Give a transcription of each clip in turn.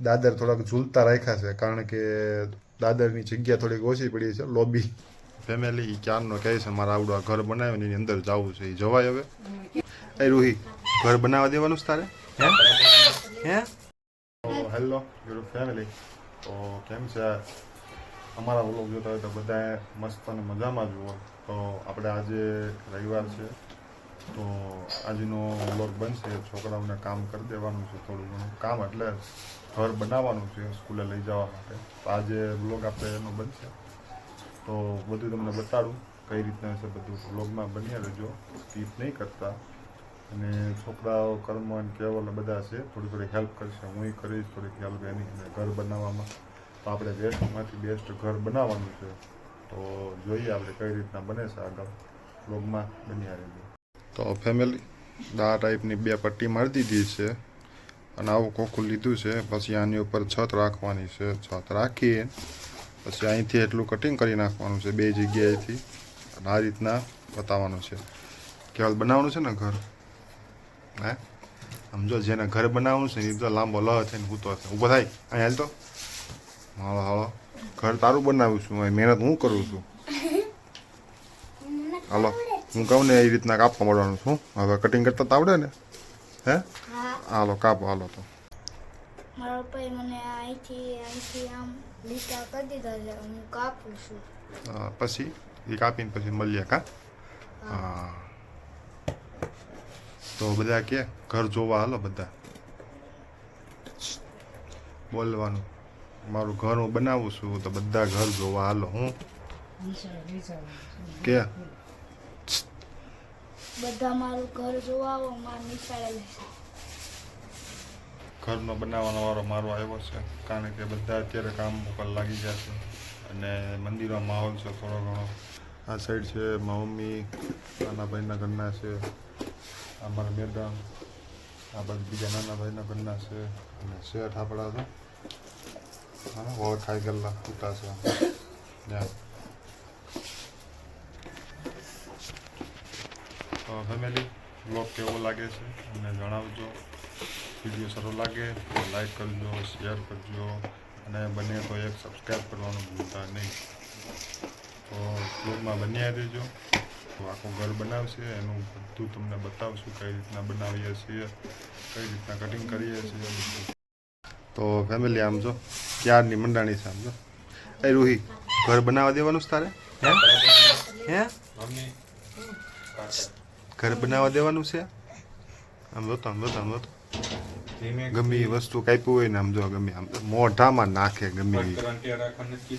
દાદર થોડાક ઝૂલતા રાખ્યા છે કારણ કે દાદરની જગ્યા થોડીક ઓછી પડી છે લોબી. ફેમિલી ક્યારનો કહે છે મારા આવડું આ ઘર બનાવ્યું એની અંદર જવું છે. એ જવાય હવે. એ રૂહી ઘર બનાવવા દેવાનું છે તારે? હે? હે? હેલો યુર ફેમિલી તો કેમ છે? અમારા વ્લોગ જોતા હોય તો બધા મસ્ત અને મજામાં જુઓ. તો આપણે આજે રવિવાર છે તો આજનો વ્લોગ બનશે. છોકરાઓને કામ કરી દેવાનું છે થોડું ઘણું. કામ એટલે ઘર બનાવવાનું છે સ્કૂલે લઈ જવા માટે. તો આજે વ્લોગ આપણે એનો બનશે. તો બધું તમને બતાડું કઈ રીતના છે બધું. વ્લોગમાં બન્યા રહેજો. સ્કીપ નહીં કરતા. અને છોકરાઓ, કર્મ અને કેવલ બધા છે, થોડી થોડી હેલ્પ કરશે. હું કરીશ થોડીક હેલ્પ એની અને ઘર બનાવવામાં. તો આપણે બેસ્ટમાંથી બેસ્ટ ઘર બનાવવાનું છે. તો જોઈએ આપણે કઈ રીતના બને છે આગળ. વ્લોગમાં બન્યા રહેજો. તો ફેમિલી આ ટાઈપની બે પટ્ટી મારી દીધી છે. અને આવું કોકું લીધું છે પછી આની ઉપર છત રાખવાની છે છત રાખી પછી અહીંથી એટલું કટિંગ કરી નાખવાનું છે બે જગ્યાએથી. અને આ રીતના બતાવવાનું છે. કેવલ બનાવવાનું છે ને ઘર? હે? સમજો જેને ઘર બનાવવાનું છે ને એ તો લાંબો લહ થઈને હૂતો છે. ઊભો થાય? અહીં હાલ તો? હાલો હાલો. ઘર તારું બનાવું છું મહેનત હું કરું છું? હાલો. હું કહું ને એ રીતના કાપવા મળવાનું છું. હવે કટિંગ કરતા તો આવડે ને? હા? હાલો કાપો હાલો તો મારા ભાઈ મને અહીંથી અહીંથી આમ લીટા કરી દીધા છે હું કાપું છું અ, પછી એ કાપીને પછી મળીએ કા હા તો બધા કે ઘર જોવા હાલો બધા બોલવાનું મારું ઘર હું બનાવું છું તો બધા ઘર જોવા હાલો હું કે બધા મારું ઘર જોવા આવો માર નિશાળે ઘરનો બનાવવાનો વારો મારો આવ્યો છે, કારણ કે બધા અત્યારે કામ ઉપર લાગી ગયા છે અને મંદિરનો માહોલ છે થોડો ઘણો. આ સાઈડ છે મમ્મી, નાના ભાઈના ઘરના છે, આ મેડમ, આ બાજુ બીજા નાના ભાઈના ઘરના છે અને શેઠ આપણા છે. હા ઓળ ખાઈ ગયેલા ફૂટા છે. ત્યાં તો ફેમિલી બ્લોગ કેવો લાગે છે? અમને જણાવજો. વીડિયો સારો લાગે તો લાઈક કરજો શેર કરજો અને બને તો એક સબસ્ક્રાઈબ કરવાનું ભૂલતા નહીં. તો બ્લોગમાં બન્યા દેજો તો આખું ઘર બનાવશે એનું બધું તમને બતાવશું કઈ રીતના બનાવીએ છીએ કઈ રીતના કટિંગ કરીએ છીએ તો ફેમિલી આમ જો ક્યારની મંડાણી છે આમ જો. એ રૂહી ઘર બનાવવા દેવાનું છે તારે? હે? હે? ઘર બનાવવા દેવાનું છે? આમ જોતો આમ જોતો આમ જોતો. ગમે એ વસ્તુ કાપ્યું હોય ને આમ જો ગમે આમ મોઢામાં નાખે ગમે. એ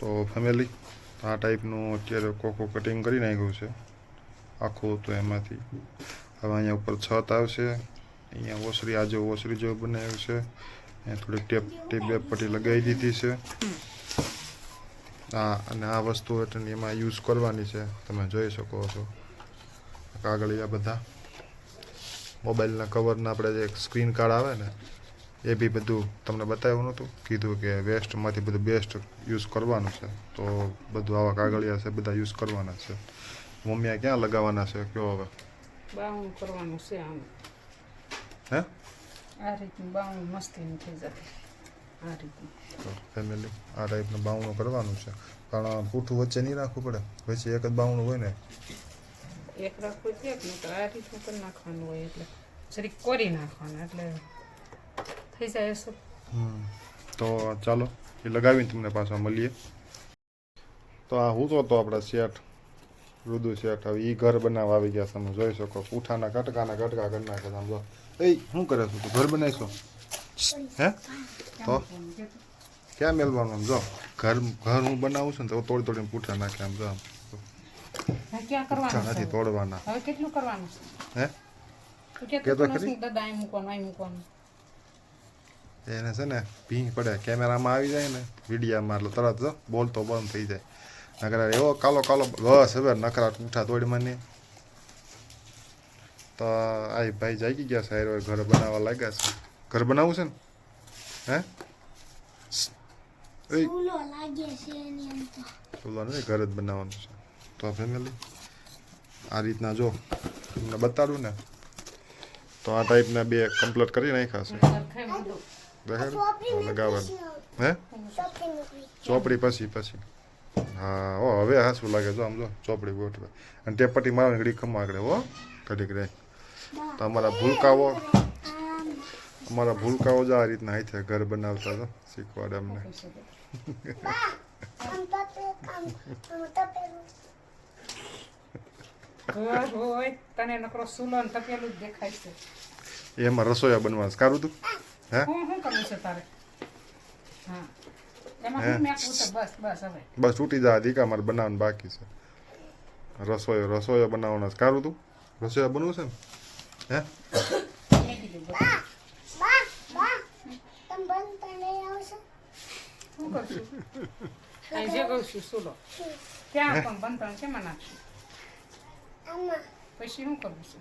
તો ફેમિલી આ ટાઈપનું અત્યારે કોકો કટિંગ કરી નાખ્યું છે. આખું તો એમાંથી. હવે અહીંયા ઉપર છત આવશે. અહીંયા ઓસરી આજે ઓસરી જેવું બનાવ્યું છે. અહીંયા થોડીક ટેપ ટેપ બેપ પટ્ટી લગાવી દીધી છે. હા અને આ વસ્તુ એટલે એમાં યુઝ કરવાની છે. તમે જોઈ શકો છો. કાગળિયા બધા. મોબાઈલના કવરના આપણે જે સ્ક્રીન કાર્ડ આવે ને એ બી બધું તમને બતાવ્યું નહોતું? કીધું કે વેસ્ટમાંથી બધું બેસ્ટ યુઝ કરવાનું છે. તો બધું આવા કાગળિયા છે બધા યુઝ કરવાના છે. મમ્મીએ ક્યાં લગાવવાના છે? કયો હવે? બાવણું કરવાનું છે આમ. હે? આ રીતનું બાવણું મસ્તી થઈ જતી આ રીતનું. તો ફેમિલી આ ટાઈપનું બાવણું કરવાનું છે. પણ પૂઠું વચ્ચે નહીં રાખવું પડે? વચ્ચે એક જ બાવણું હોય ને? એક રાખવું છે એક તો આ રીતનું કરી નાખવાનું હોય એટલે. જરીક કોરી નાખવાનું એટલે થઈ જાય શું તો ચાલો એ લગાવીને તમને પાછા મળીએ. તો આ હું તો આપણા શેઠ રુદુ શેઠ. હવે એ ઘર બનાવવા આવી ગયા તમે જોઈ શકો. પૂઠાના કટકાના કટકા કરી નાખે સમજો એ શું કરે છે તું? ઘર બનાવીશો? હે? તો? ક્યાં મેળવાનું આમ જો? ઘર ઘર હું બનાવું છું ને તો તોડી તોડીને પૂઠા નાખે આમ જો આમ. ક્યાં કરવાનું નથી તોડવાના. હવે કેટલું કરવાનું છે? હે? કે કે તો ખરી. દાદા અહીં મૂકવાનું અહીં મૂકવાનું? એને છે ને ભીંગ પડે કેમેરામાં આવી જાય ને વિડીયામાં એટલે તરત બોલતો બંધ થઈ જાય. નકરા એવો કાલો કાલો બસ હવે નકરા ઉઠા તોડીમાં નહીં તો આ ભાઈ જાગી ગયા સાહેર હોય ઘર બનાવવા લાગ્યા છે. ઘર બનાવવું છે ને? હે? એ ફૂલો લાગે છે એની આમ તો ચૂલો નથી ઘર જ બનાવવાનું છે. તો ફેમિલી આ રીતના જો તમને બતાડું ને તો આ ટાઈપના બે કમ્પ્લીટ કરી નાખ્યા છે. લગાવવાનું હે? ચોપડી પૂછી પછી. હા ઓ હવે હાસું લાગે જો આમ જો ચોપડી ગોઠવે. અને તે પટ્ટી મારવાની ઘડી ખમવા આગળ હો ઘડીક રહે. તો અમારા ભૂલકાઓ અમારા ભૂલકાઓ જ આ રીતના હાથે ઘર બનાવતા હતા શીખવાડે અમને. હોય તને નકરો સુલો ને તપેલું જ દેખાય છે. એમાં રસોયા બનવાનું કારું તું? હે? હું શું કરું છે તારે? હા. છે બસ છૂટી જા દીકા મારે બનાવવાનું બાકી છે. રસોયો રસોયો બનાવવાનો સારું કારું તું? રસોયા બનવું છે ને હે? મેકી દે બધું. બા બા તમ બનતા નહીં આવશો શું કરશું ત્યાં પણ કેમાં નાખશું. આમાં પછી શું કરવું છે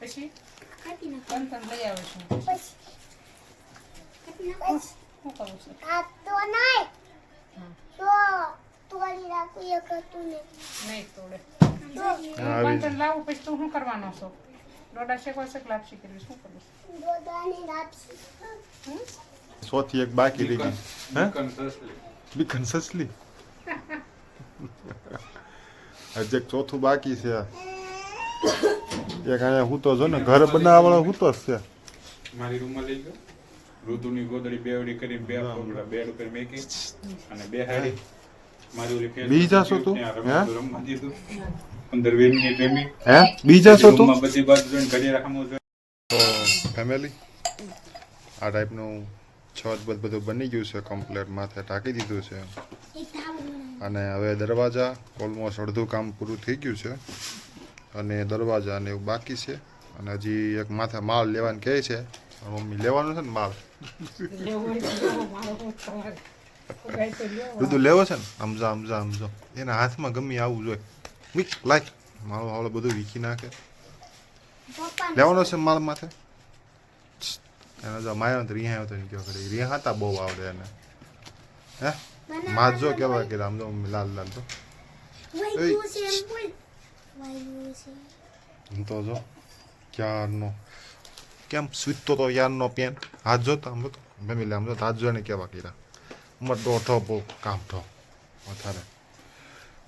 પછી લઈ આવું છું શું કરવું છે કાપતો નહીં તો તોડી રાખું એક હતું ને નહીં તોડે તો હા, લાવું પછી તું શું કરવાનો છો દોડા શેકવા શેક લાપસી કરવી શું કરું છે દોદાની રાખી હમ? સોથી એક બાકી રહી ગઈ હે બીકન સસલી હજી એક ચોથું બાકી છે. એક અહીંયા હું તો જો ને ઘર બનાવવા વાળો હું તો જ છે. મારી રૂમમાં લઈ ગયો. ઋતુની ગોદડી બેવડી કરી બે પગડા બેડ ઉપર મેકી અને બે હાડી. મારી ઓલી ફેર બીજા છો તું? હે? રમતું રમવા દીધું. અંદર વીસ મિનિટ રમી. હે? બીજા છો તું? બધી બાજુ જોઈને ઘડી રાખમો જોઈ. તો ફેમિલી આ ટાઈપનું છત બધ બધું બની ગયું છે કમ્પ્લેટ માથે ટાંકી દીધું છે. અને હવે દરવાજા ઓલમોસ્ટ અડધું કામ પૂરું થઈ ગયું છે. અને દરવાજા ને એવું બાકી છે. અને હજી એક માથે માલ લેવાનું કહે છે. મમ્મી લેવાનું છે ને માલ. બધું લેવો છે ને? સમજા સમજા સમજો એના હાથમાં ગમી આવવું જોઈએ. Mix like. મારો હાલો બધું વીખી નાખે. લેવાનો છે માલ માથે? એનો જો માયો તો રિહાયો તો કયો કરે. રિહાતા બહુ આવડે એને. હે? માજ જો કેવા કે જો લાલ લાલ તો તો જો ક્યારનો કેમ સૂચતો તો યારનો પેન હાથ જોતો આમ જોતો ફેમિલી આમ જોતો હાથ જોઈને કેવા કર્યા ઉંમર દોઢો બહુ કામ થો વધારે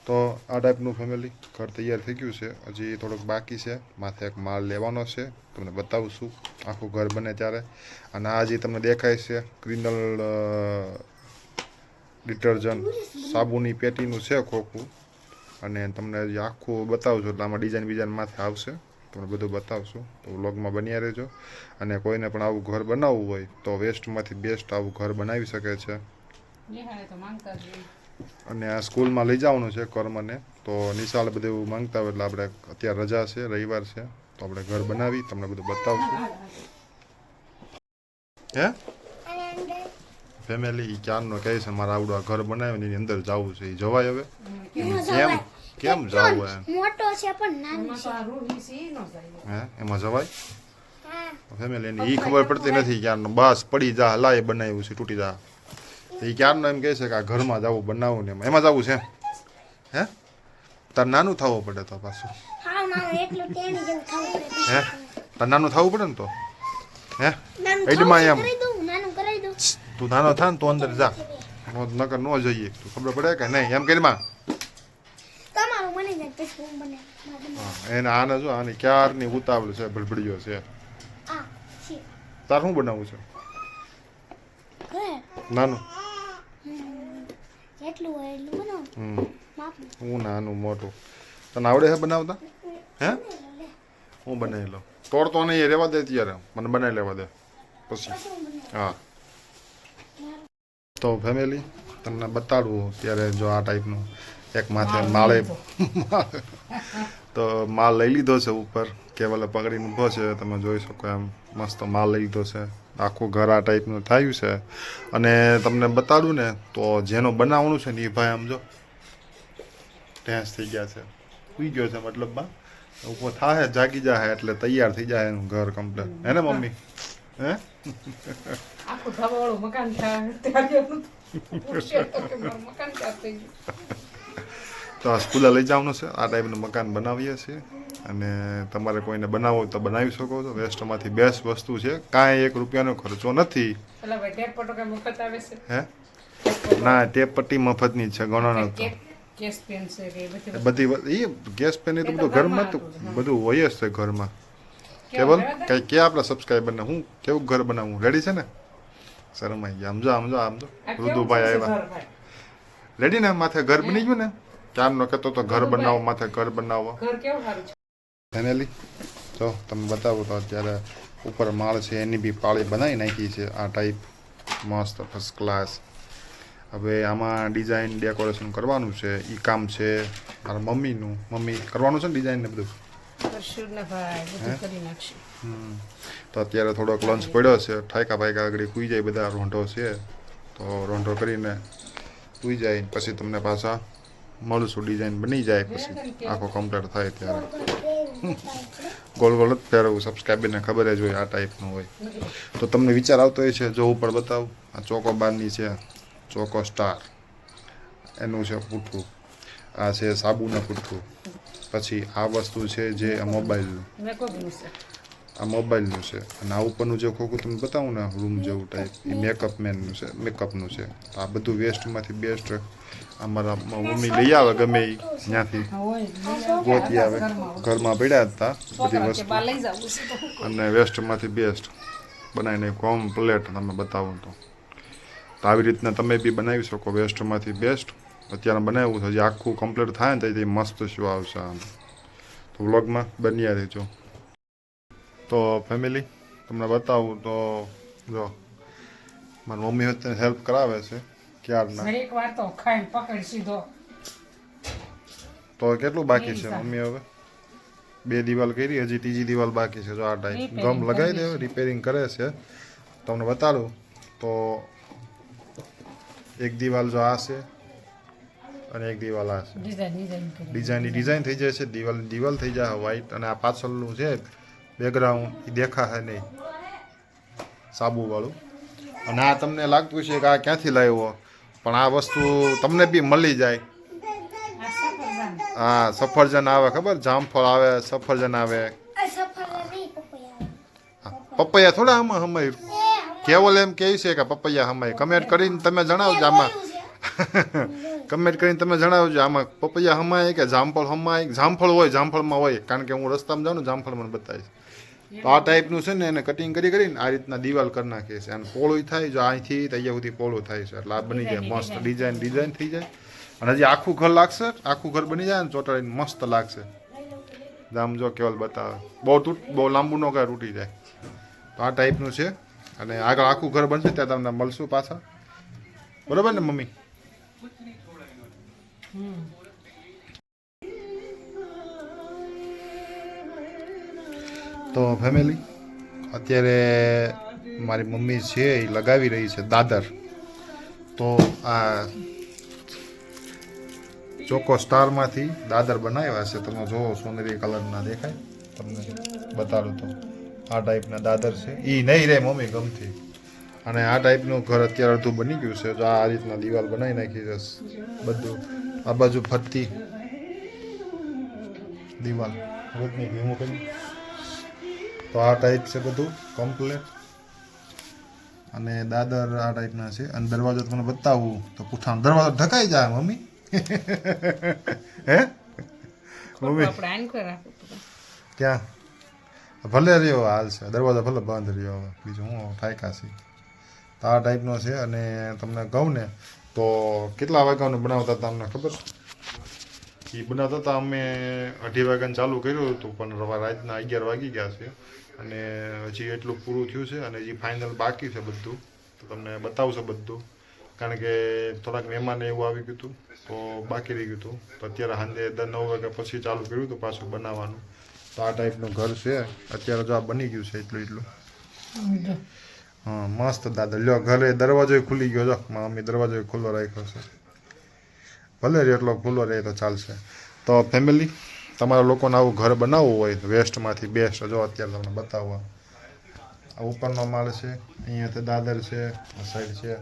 તો આ ટાઈપનું ફેમિલી ઘર તૈયાર થઈ ગયું છે હજી થોડુંક બાકી છે માથે એક માલ લેવાનો છે તમને બતાવું છું આખું ઘર બને ત્યારે અને આ જે તમને દેખાય છે ક્રિનલ ડિટર્જન્ટ સાબુની પેટીનું છે ખોખું. અને તમને આખું બતાવશું એટલે આમાં ડિઝાઇન બિઝાઇન માથે આવશે. તમને બધું બતાવશું. તો વ્લોગમાં બન્યા રહેજો. અને કોઈને પણ આવું ઘર બનાવવું હોય તો વેસ્ટમાંથી બેસ્ટ આવું ઘર બનાવી શકે છે. અને આ સ્કૂલમાં લઈ જવાનું છે કર્મને તો નિશાળ બધું એવું માંગતા હોય એટલે આપણે અત્યારે રજા છે રવિવાર છે. તો આપણે ઘર બનાવી તમને બધું બતાવશું. હે? ફેમિલી ઈ ક્યારનો કહે છે મારે આવડું આ ઘર બનાવ્યું એની અંદર જવું છે. એ જવાય હવે. કેમ? કેમ જવું એમ? મોટો છે પણ નાનો છે તો આ રૂહી છે ઈ ન જાય. હે? એમાં જવાય? હા. ફેમિલી એને ઈ ખબર પડતી નથી ક્યારનો. બસ પડી જા લાય બનાવ્યું છે તૂટી જા. એ ક્યારનો એમ કહે છે કે આ ઘરમાં જવું બનાવવું ને એમાં. એમાં જવું છે? હે? તાર નાનું થવું પડે તો પાછું. હા નાનો એટલું ટેણી જેવું થવું પડે. હે? તાર નાનું થવું પડે ને તો? હે? એડમાં એમ. કરી દઉં નાનું કરાવી દઉં તું નાનો થાય ને તો અંદર જા. નકર ન જઈએ તું. ખબર પડે કે નહીં? એમ કરી માં. એને આને જો આની ક્યારની ઉતાવળ છે ભડભડીયો છે. તાર શું બનાવવું છે? નાનું. જેટલું હોય એટલું બનાવું. હમ. હું નાનું મોટું. તને આવડે છે બનાવતા? હે? હું? બનાવી લઉં. તોડતો નહીં રેવા રહેવા દે ત્યારે. મને બનાવી લેવા દે. પછી. હા. તો ફેમિલી તમને બતાડવું ત્યારે જો આ ટાઈપનું એક માથે માળે તો માલ લઈ લીધો છે ઉપર કેવલે પકડીને ઊભો છે તમે જોઈ શકો એમ મસ્ત માલ લઈ લીધો છે. આખું ઘર આ ટાઈપનું થયું છે. અને તમને બતાડું ને તો જેનો બનાવવાનું છે ને એ ભાઈ આમ જો ટેન્સ થઈ ગયા છે. સુઈ ગયો છે મતલબમાં ઉપર થાય જાગી જાય એટલે તૈયાર થઈ જાય એનું ઘર કમ્પ્લેટ હે ને મમ્મી? હે? આખું ધાબાવાળું મકાન તો મકાન આ સ્કૂલે લઈ જવાનું છે. આ ટાઈપનું મકાન બનાવીએ છીએ. અને તમારે કોઈને બનાવવું હોય તો બનાવી શકો છો. વેસ્ટમાંથી બેસ્ટ વસ્તુ છે. કાંઈ એક રૂપિયાનો ખર્ચો નથી. હે? ના ટેપ પટ્ટી મફતની છે. ઘણો નતો બધી એ ગેસ પેન એ તો બધું ઘરમાં તો બધું હોય જ છે ઘરમાં. કેવું કેવલ? કઈ કે આપણા સબસ્ક્રાઈબરને હું કેવું ઘર બનાવવું રેડી છે ને? શરમાઈ ગયા સમજો સમજો સમજો. કેવું આવ્યા. રેડી ને માથે ઘર બની ગયું ને? ક્યારનો કહેતો તો ઘર બનાવો માથે ઘર બનાવો. ફેમિલી જો તમે બતાવો તો અત્યારે ઉપર માળ છે એની બી પાળી બનાવી નાખી છે. આ ટાઈપ મસ્ત ફર્સ્ટ ક્લાસ હવે આમાં ડિઝાઇન ડેકોરેશન કરવાનું છે. એ કામ છે મારા મમ્મીનું. મમ્મી કરવાનું છે ને ડિઝાઇન ને બધું? કરશું ને ભાઈ બધું કરી નાખશું. હમ. તો અત્યારે થોડોક લંચ પડ્યો છે ઠાયકા ભાઈકા આગળ સુઈ જાય બધા રોંઢો છે. તો રોંઢો કરીને સુઈ જાય પછી તમને પાછા મળશું ડિઝાઇન બની જાય પછી. આખો કમ્પ્લીટ થાય ત્યારે. ગોલ ગોલ જ ફેરવું સબસ્ક્રાઈબરને ખબર જ હોય આ ટાઈપનું હોય. તો તમને વિચાર આવતો હોય છે જો ઉપર બતાવું. આ ચોકો બારની છે ચોકો સ્ટાર એનું છે પૂઠું આ છે સાબુનું પૂઠું પછી આ વસ્તુ છે જે આ મોબાઈલનું આ મોબાઈલનું છે. અને આ ઉપરનું જે ખોખું તમને બતાવું ને રૂમ જેવું ટાઈપ એ મેકઅપ મેનનું છે મેકઅપનું છે. તો આ બધું વેસ્ટમાંથી બેસ્ટ અમારા મમ્મી લઈ આવે ગમે એ ત્યાંથી. ગોતી આવે. ઘરમાં પડ્યા હતા બધી વસ્તુ? અને વેસ્ટમાંથી બેસ્ટ બનાવીને કોમ્પ્લેટ તમે બતાવો તો. આવી રીતના તમે બી બનાવી શકો વેસ્ટમાંથી બેસ્ટ અત્યારે બનાવ્યું છે. હજી આખું કમ્પ્લીટ થાય ને ત્યાંથી મસ્ત શો આવશે આમ. તો વ્લોગમાં બન્યા રહેજો. તો ફેમિલી તમને બતાવું તો જો મારી મમ્મી અત્યારે હેલ્પ કરાવે છે ક્યારના? એક વાર તો ખાઈ પકડ સીધો. તો કેટલું બાકી છે મમ્મી હવે? બે દિવાલ કરી હજી ત્રીજી દિવાલ બાકી છે જો આ ટાઈપ ગમ લગાવી દે રિપેરિંગ કરે છે. તમને બતાડું તો એક દિવાલ જો આ છે અને એક દિવાલ આ છે. ડિઝાઇન ડિઝાઇન કરી ડિઝાઇનની ડિઝાઇન થઈ જાય છે દિવાલ દિવાલ થઈ જાય વ્હાઈટ અને આ પાછળનું છે બેકગ્રાઉન્ડ એ દેખાશે નહીં. સાબુવાળું. અને આ તમને લાગતું છે કે આ ક્યાંથી લાવ્યો? પણ આ વસ્તુ તમને બી મળી જાય. હા સફરજન. આવે ખબર? જામફળ આવે સફરજન આવે. પપૈયા. હા, પપૈયા થોડા આમાં સમય કેવલ એમ કહે છે કે પપૈયા હમાય. કમેન્ટ કરીને તમે જણાવજો આમાં. કમેન્ટ કરીને તમે જણાવજો. આમાં પપૈયા હમાય કે જામફળ હમાય? જામફળ હોય જામફળમાં હોય. કારણ કે હું રસ્તામાં જાઉં ને જામફળ મને બતાવીશ તો આ ટાઈપનું છે ને એને કટિંગ કરી કરીને આ રીતના દિવાલ કરી નાખીએ છીએ અને પોળું થાય જો અહીંથી અહીંયા સુધી પોળું થાય છે. એટલે આ બની જાય મસ્ત ડિઝાઇન ડિઝાઇન થઈ જાય. અને હજી આખું ઘર લાગશે આખું ઘર બની જાય ને ચોટાડીને મસ્ત લાગશે. જામ જો કેવલ બતાવે. બહુ તૂટ બહુ લાંબુ ન કાંઈ તૂટી જાય. તો આ ટાઈપનું છે. અને આગળ આખું ઘર બનશે ત્યાં તમને મળશું પાછા. બરાબર ને મમ્મી? તો ફેમિલી અત્યારે મારી મમ્મી છે એ લગાવી રહી છે દાદર. તો આ ચોકો સ્ટારમાંથી દાદર બનાવ્યા છે. તમે જોવો, સોનેરી કલરના દેખાય. તમને બતાડું તો. આ ટાઈપના દાદર છે. એ નહીં રે મમ્મી ગમતી. અને આ ટાઈપનું ઘર અત્યારે અડધું બની ગયું છે. જો આ રીતના દિવાલ બનાવી નાખી છે. બધું. આ બાજુ ફરતી દિવાલ. રોજની ભીમું કરી. તો આ ટાઈપ છે બધું કમ્પ્લેટ અને દાદર આ ટાઈપના છે. અને દરવાજો તમને બતાવું તો પૂઠાનો દરવાજો ઢકાઈ જાય મમ્મી. હે? મમ્મી. ક્યાં? ભલે રહ્યો હાલ છે. દરવાજો ભલે બંધ રહ્યો. હવે બીજું હું ઠાયકા છે. તો આ ટાઈપનો છે અને તમને કહું ને તો કેટલા વાગ્યાનું બનાવતા હતા તમને ખબર? એ બનાવતા હતા અમે અઢી વાગ્યાને ચાલુ કર્યું હતું, પણ રાતના અગિયાર વાગી ગયા છે. અને હજી એટલું પૂરું થયું છે અને હજી ફાઇનલ બાકી છે બધું. તો તમને બતાવશે બધું. કારણ કે થોડાક મહેમાન એવું આવી ગયું હતું, તો બાકી રહી ગયું હતું. તો અત્યારે સાંજે દર નવ વાગ્યા પછી ચાલુ કર્યું હતું પાછું બનાવવાનું. તો આ ટાઈપનું ઘર છે. અત્યારે જો આ બની ગયું છે, એટલું એટલું. હા મસ્ત દાદા. લ્યો ઘરે દરવાજો ખુલી ગયો. જો મમ્મી દરવાજો ખુલ્લો રાખ્યો છે. ભલે રે એટલો ખુલ્લો રહે તો ચાલશે. તો ફેમિલી તમારા લોકોને આવું ઘર બનાવવું હોય તો વેસ્ટમાંથી બેસ્ટ જો અત્યારે તમને બતાવવા. આ ઉપરનો માળ છે અહીંયા તો દાદર છે આ સાઈડ છે.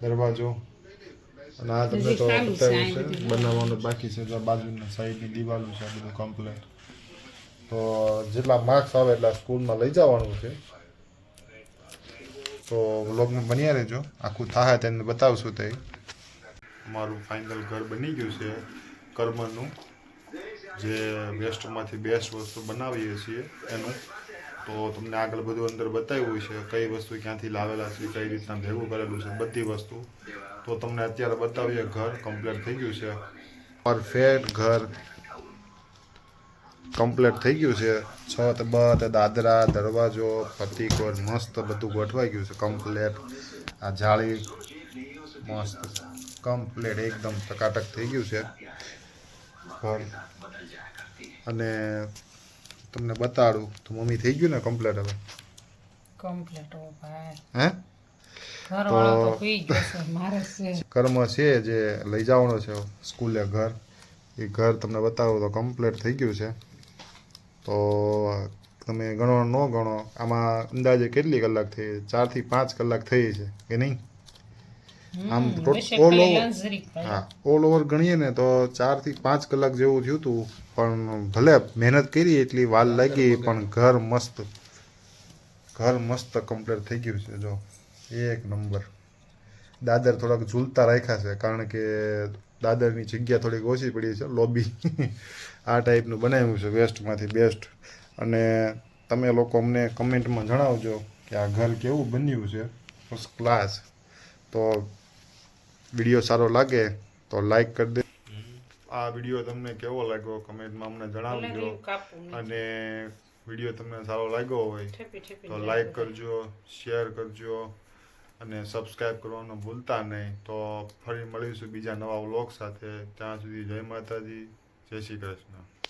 દરવાજો. અને આ તમને તો બતાવ્યું છે બનાવવાનું બાકી છે. બાજુના સાઈડની દિવાલો છે આ બધું કમ્પ્લેટ તો જેટલા માર્ક્સ આવે એટલા સ્કૂલમાં લઈ જવાનું છે. તો વ્લોગમાં બન્યા રહેજો. આખું થાય તેને બતાવશું તે. અમારું ફાઇનલ ઘર બની ગયું છે કર્મનું. જે વેસ્ટમાંથી બેસ્ટ વસ્તુ બનાવીએ છીએ એનું. તો તમને આગળ બધું અંદર બતાવ્યું છે કઈ વસ્તુ ક્યાંથી લાવેલા છે કઈ રીતના ભેગું કરેલું છે બધી વસ્તુ. તો તમને અત્યારે બતાવીએ ઘર કમ્પ્લીટ થઈ ગયું છે. પરફેક્ટ ઘર કમ્પ્લીટ થઈ ગયું છે. છત બત દાદરા દરવાજો પતિકોર મસ્ત બધું ગોઠવાઈ ગયું છે. કમ્પ્લેટ આ જાળી મસ્ત કમ્પ્લેટ એકદમ ટકાટક થઈ ગયું છે. ઘર. અને તમને બતાડું તો મમ્મી થઈ ગયું ને કમ્પ્લેટ હવે? કમ્પ્લેટ હો તો કર્મ છે જે લઈ જવાનો છે સ્કૂલે ઘર. એ ઘર તમને બતાવું તો કમ્પ્લેટ થઈ ગયું છે. તો તમે ગણો ન ગણો આમાં અંદાજે કેટલી કલાક થઈ? ચારથી પાંચ કલાક થઈ છે કે નહીં? આમ ઓલ ભાઈ. હા ઓલ ઓવર ગણીએ ને તો ચારથી પાંચ કલાક જેવું થયું હતું પણ ભલે મહેનત કરી એટલી વાર લાગી પણ ઘર મસ્ત ઘર મસ્ત કમ્પ્લીટ થઈ ગયું છે જો. એક નંબર. દાદર થોડાક ઝૂલતા રાખ્યા છે કારણ કે દાદરની જગ્યા થોડીક ઓછી પડી છે લોબી. આ ટાઈપનું બનાવ્યું છે વેસ્ટમાંથી બેસ્ટ અને તમે લોકો અમને કમેન્ટમાં જણાવજો કે આ ઘર કેવું બન્યું છે ફર્સ્ટ ક્લાસ તો વીડિયો સારો લાગે તો લાઈક કરી દે. આ વીડિયો તમને કેવો લાગ્યો કમેન્ટમાં અમને જણાવજો. અને વીડિયો તમને સારો લાગ્યો હોય તો લાઈક કરજો શેર કરજો. અને સબસ્ક્રાઈબ કરવાનું ભૂલતા નહીં. તો ફરી મળીશું બીજા નવા વ્લોગ સાથે. ત્યાં સુધી જય માતાજી, જય શ્રી કૃષ્ણ.